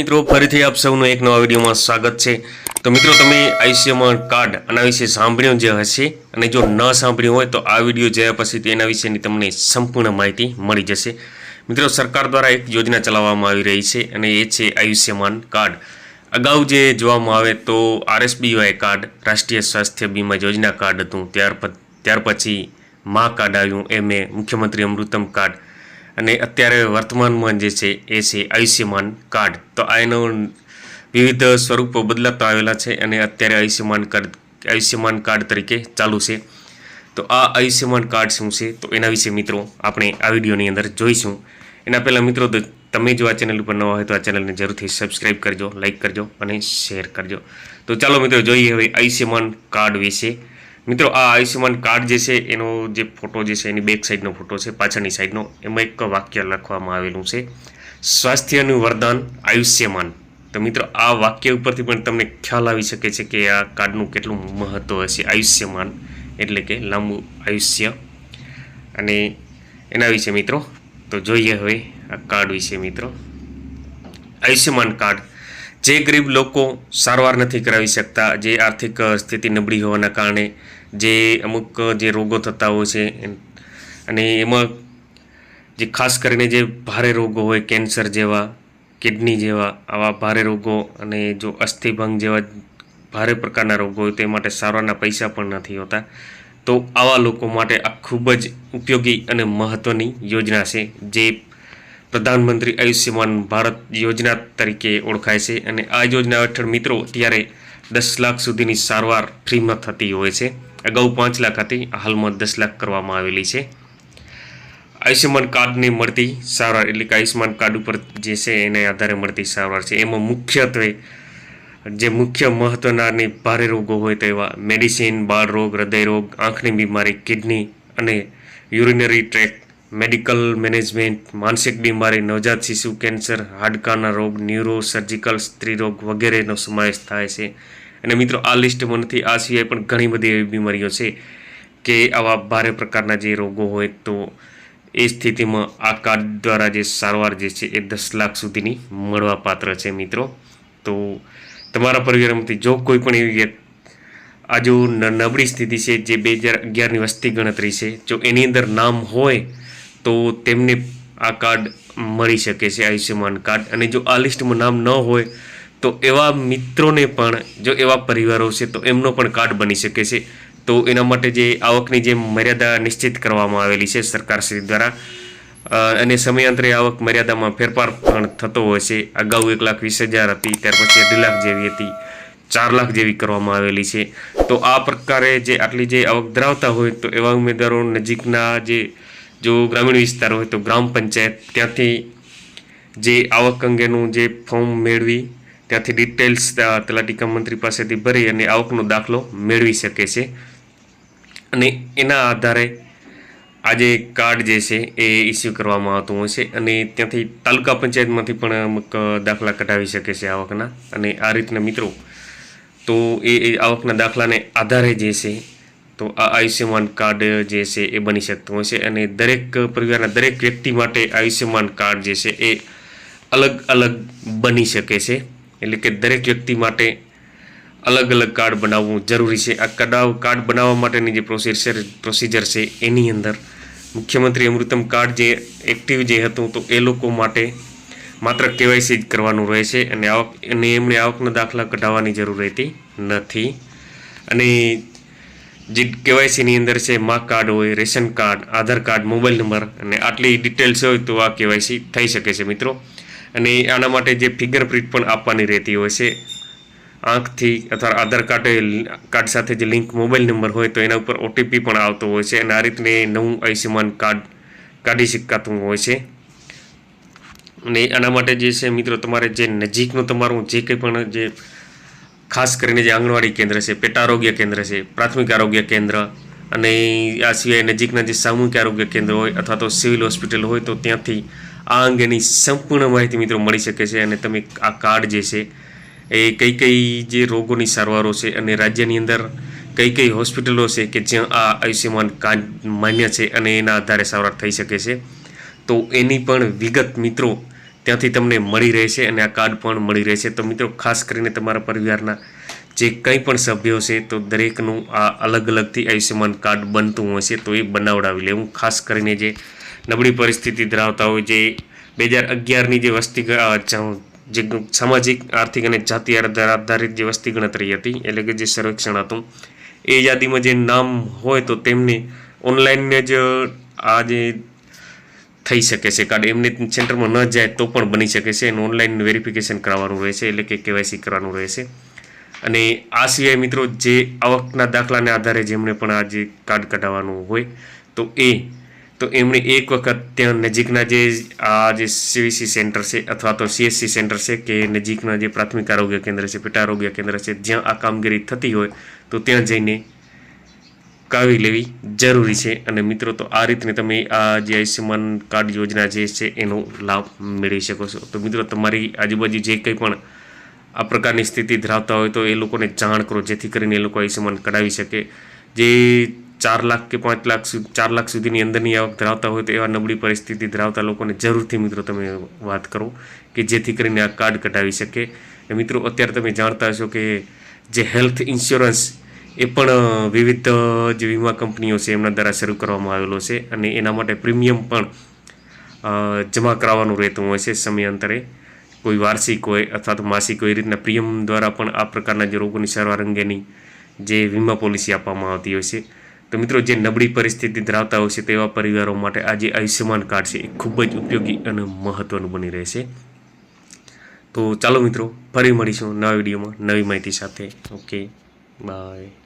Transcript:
મિત્રો, ફરીથી આપ સૌનું એક નવા વિડીયોમાં સ્વાગત છે. તો મિત્રો, તમે આયુષ્યમાન કાર્ડ આના વિશે સાંભળ્યું જે હશે અને જો ન સાંભળ્યું હોય તો આ વીડિયો જોયા પછી તેના વિશેની તમને સંપૂર્ણ માહિતી મળી જશે. મિત્રો, સરકાર દ્વારા એક યોજના ચલાવવામાં આવી રહી છે અને એ છે આયુષ્યમાન કાર્ડ. અગાઉ જે જોવામાં આવે તો આરએસબીવાય કાર્ડ, રાષ્ટ્રીય સ્વાસ્થ્ય બીમા યોજના કાર્ડ હતું. ત્યાર ત્યાર પછી મા કાર્ડ આવ્યું એ મુખ્યમંત્રી અમૃતમ કાર્ડ. અને અત્યારે વર્તમાનમાં જે છે, એ છે આયુષ્યમાન કાર્ડ. તો આ એનો વિવિધ સ્વરૂપો બદલાતા આવેલા છે અને અત્યારે આયુષ્યમાન કાર્ડ આયુષ્યમાન કાર્ડ તરીકે ચાલુ છે. તો આ આયુષ્યમાન કાર્ડ શું છે? તો એના વિશે મિત્રો આપણે આ વિડીયોની અંદર જોઈશું. એના પહેલાં મિત્રો તમે જો આ ચેનલ ઉપર નવા હોય તો આ ચેનલને જરૂરથી સબસ્ક્રાઈબ કરજો લાઇક કરજો અને શેર કરજો. તો ચાલો મિત્રો, જોઈએ હવે આયુષ્યમાન કાર્ડ વિશે. મિત્રો, આ આયુષ્યમાન કાર્ડ જે છે, એનો જે ફોટો જે છે, એની બેક સાઈડનો ફોટો છે, પાછળની સાઈડનો એમાં એક વાક્ય લખવામાં આવેલું છે સ્વાસ્થ્યનું વરદાન આયુષ્યમાન. તો મિત્રો, આ વાક્ય ઉપરથી પણ તમને ખ્યાલ આવી શકે છે કે આ કાર્ડનું કેટલું મહત્ત્વ હશે, આયુષ્યમાન, એટલે કે લાંબુ આયુષ્ય. અને એના વિશે મિત્રો, તો જોઈએ હવે આ કાર્ડ વિશે મિત્રો. આયુષ્યમાન કાર્ડ જે ગરીબ લોકો સારવાર નથી કરાવી શકતા, જે આર્થિક સ્થિતિ નબળી હોવાના કારણે, જે અમુક જે રોગો થતા હોય છે અને એમાં જે ખાસ કરીને જે ભારે રોગો હોય, કેન્સર જેવા, કિડની જેવા, આવા ભારે રોગો અને જો અસ્થિભંગ જેવા ભારે પ્રકારના રોગો હોય, તે માટે સારવારના પૈસા પણ નથી હોતા. તો આવા લોકો માટે આ ખૂબ જ ઉપયોગી અને મહત્ત્વની યોજના છે, જે પ્રધાનમંત્રી આયુષ્યમાન ભારત યોજના તરીકે ઓળખાય છે અને આ યોજના હેઠળ મિત્રો અત્યારે દસ લાખ સુધીની સારવાર ફ્રીમાં થતી હોય છે. અગાઉ પાંચ લાખ હતી હાલમાં દસ લાખ કરવામાં આવેલી છે. આયુષ્યમાન કાર્ડને મળતી સારવાર એટલે કે આયુષ્યમાન કાર્ડ ઉપર જે છે એને આધારે મળતી સારવાર છે. એમાં મુખ્યત્વે જે મુખ્ય મહત્ત્વના ભારે રોગો હોય તેવા મેડિસિન બાળ રોગ હૃદય રોગ આંખની બીમારી કિડની અને યુરિનરી ટ્રેક મેડિકલ મેનેજમેન્ટ, માનસિક બીમારી, નવજાત શિશુ, કેન્સર, હાડકાના રોગ, ન્યુરો, સર્જિકલ, સ્ત્રી રોગ વગેરેનો સમાવેશ થાય છે. અને મિત્રો, આ લિસ્ટમાં નથી આ સિવાય પણ ઘણી બધી એવી બીમારીઓ છે કે આવા ભારે પ્રકારના જે રોગો હોય તો એ સ્થિતિમાં આ કાર્ડ દ્વારા જે સારવાર જે છે એ દસ લાખ સુધીની મળવાપાત્ર છે મિત્રો. તો તમારા પરિવારમાંથી જો કોઈ પણ એવી આ જો નબળી સ્થિતિ છે જે બે હજાર અગિયારની વસ્તી ગણતરી છે, જો એની અંદર નામ હોય તો તેમને આ કાર્ડ મળી શકે છે, આયુષ્યમાન કાર્ડ. અને જો આ લિસ્ટમાં નામ ન હોય, તો એવા મિત્રોને પણ, જો એવા પરિવારો છે, તો એમનો પણ કાર્ડ બની શકે છે. તો એના માટે જે આવકની જે મર્યાદા નિશ્ચિત કરવામાં આવેલી છે સરકારશ્રી દ્વારા અને સમયાંતરે આવક મર્યાદામાં ફેરફાર પણ થતો હોય છે. અગાઉ એક લાખ વીસ હજાર હતી, ત્યાર પછી અઢી લાખ જેવી હતી, ચાર લાખ જેવી કરવામાં આવેલી છે. તો આ પ્રકારે જે આટલી જે આવક ધરાવતા હોય, તો એવા ઉમેદવારો નજીકના જે જો ગ્રામીણ વિસ્તાર હોય તો ગ્રામ પંચાયત ત્યાંથી જે આવક અંગેનું જે ફોર્મ મેળવી, ત્યાંથી ડિટેલ્સ તલાટીકા મંત્રી પાસેથી ભરી અને આવકનો દાખલો મેળવી શકે છે. અને એના આધારે આ જે કાર્ડ જે છે એ ઇસ્યુ કરવામાં આવતું હોય છે અને ત્યાંથી તાલુકા પંચાયતમાંથી પણ અમુક દાખલા કઢાવી શકે છે આવકના. અને આ રીતના મિત્રો, તો એ આવકના દાખલાને આધારે જે છે તો આ આયુષ્યમાન કાર્ડ જે છે એ બની શકતું હોય છે અને દરેક પરિવારના દરેક વ્યક્તિ માટે આયુષ્યમાન કાર્ડ જે છે એ અલગ અલગ બની શકે છે. એટલે કે દરેક વ્યક્તિ માટે અલગ અલગ કાર્ડ બનાવવું જરૂરી છે. આ કડાવ કાર્ડ બનાવવા માટેની જે પ્રોસીજર પ્રોસીજર છે એની અંદર મુખ્યમંત્રી અમૃતમ કાર્ડ જે એક્ટિવ જે હતું તો એ લોકો માટે માત્ર કેવાયસી જ કરવાનું રહે છે અને આવક, અને એમણે આવકના દાખલા કઢાવવાની જરૂર રહેતી નથી. અને જે કેવાયસીની અંદર છે, મા કાર્ડ હોય, ration card, Aadhaar card, mobile number અને આટલી ડિટેલ્સ હોય તો આ કેવાયસી થઈ શકે છે મિત્રો. અને આના માટે જે ફિંગરપ્રિન્ટ પણ આપવાની રહેતી હોય છે, આંખથી અથવા આધાર કાર્ડ કાર્ડ સાથે જે લિંક મોબાઈલ નંબર હોય તો એના ઉપર ઓટીપી પણ આવતો હોય છે અને આ રીતને નવું આયુષ્યમાન કાર્ડ કાઢી શકાતું હોય છે. અને આના માટે જે છે મિત્રો, તમારે જે નજીકનું તમારું જે કંઈ પણ જે ખાસ કરીને જે આંગણવાડી કેન્દ્ર છે, પેટા આરોગ્ય કેન્દ્ર છે, પ્રાથમિક આરોગ્ય કેન્દ્ર અને આ સિવાય નજીકના જે સામૂહિક આરોગ્ય કેન્દ્ર હોય અથવા તો સિવિલ હોસ્પિટલ હોય, તો ત્યાંથી આ અંગેની સંપૂર્ણ માહિતી મિત્રો મળી શકે છે અને તમે આ કાર્ડ જે છે, એ કઈ કઈ જે રોગોની સારવારો છે અને રાજ્યની અંદર કઈ કઈ હોસ્પિટલો છે કે જ્યાં આ આયુષ્યમાન કાર્ડ માન્ય છે અને એના આધારે સારવાર થઈ શકે છે. તો એની પણ વિગત મિત્રો ત્યાંથી તમને મળી રહેશે અને આ કાર્ડ પણ મળી રહેશે. તો મિત્રો, ખાસ કરીને તમારા પરિવારના જે કંઈ પણ સભ્યો છે, તો દરેકનું આ અલગ અલગથી આયુષ્યમાન કાર્ડ બનતું હશે, તો એ બનાવડાવી લેવું. ખાસ કરીને જે નબળી પરિસ્થિતિ ધરાવતા હોય, જે બે હજાર અગિયારની જે વસ્તી જ- સામાજિક, આર્થિક અને જાતિ આધાર- આધારિત જે વસ્તી ગણતરી હતી, એટલે કે જે સર્વેક્ષણ હતું, એ યાદીમાં જે નામ હોય, તો તેમને ઓનલાઈન જ આ જે થઈ શકે છે. કાર્ડ એમને સેન્ટરમાં ન જાય તો પણ બની શકે છે. એનું ઓનલાઈન વેરિફિકેશન કરાવવાનું રહેશે એટલે કે કેવાયસી કરવાનું રહેશે અને આ સિવાય મિત્રો જે આવકના દાખલાને આધારે જેમણે પણ આ જે કાર્ડ કઢાવવાનું હોય, તો એ, તો એમણે એક વખત ત્યાં નજીકના જે આ જે સીવીસી સેન્ટર છે અથવા તો સીએસસી સેન્ટર છે કે નજીકના જે પ્રાથમિક આરોગ્ય કેન્દ્ર છે, પેટા આરોગ્ય કેન્દ્ર છે, જ્યાં આ કામગીરી થતી હોય, તો ત્યાં જઈને કાવી લેવી જરૂરી છે. અને મિત્રો, તો આ રીતને તમે આ જે આયુષ્યમાન કાર્ડ યોજના જે છે, એનો લાભ મેળવી શકો છો. તો મિત્રો, તમારી આજુબાજુ જે કંઈ પણ આ પ્રકારની સ્થિતિ ધરાવતા હોય, તો એ લોકોને જાણ કરો, જેથી કરીને એ લોકો આયુષ્યમાન કઢાવી શકે. જે ચાર લાખ કે પાંચ લાખ સુધી ચાર લાખ સુધીની અંદરની આવક ધરાવતા હોય, તો એવા નબળી પરિસ્થિતિ ધરાવતા લોકોને જરૂરથી મિત્રો, તમે વાત કરો કે જેથી કરીને આ કાર્ડ કઢાવી શકે. મિત્રો, અત્યારે તમે જાણતા હશો કે જે હેલ્થ ઇન્સ્યોરન્સ એ પણ વિવિધ જે વીમા કંપનીઓ છે, એમના દ્વારા શરૂ કરવામાં આવેલો છે અને એના માટે પ્રીમિયમ પણ જમા કરાવવાનું રહેતું હોય છે સમયાંતરે. કોઈ વાર્ષિક હોય અથવા તો માસિક હોય, એ રીતના પ્રીમિયમ દ્વારા પણ આ પ્રકારના જે રોગોની સારવાર અંગેની જે વીમા પોલિસી આપવામાં આવતી હોય છે. તો મિત્રો, જે નબળી પરિસ્થિતિ ધરાવતા હોય છે, તેવા પરિવારો માટે આ જે આયુષ્યમાન કાર્ડ છે, એ ખૂબ જ ઉપયોગી અને મહત્ત્વનું બની રહેશે તો ચાલો મિત્રો, ફરી મળીશું નવા વિડીયોમાં નવી માહિતી સાથે. Okay, bye.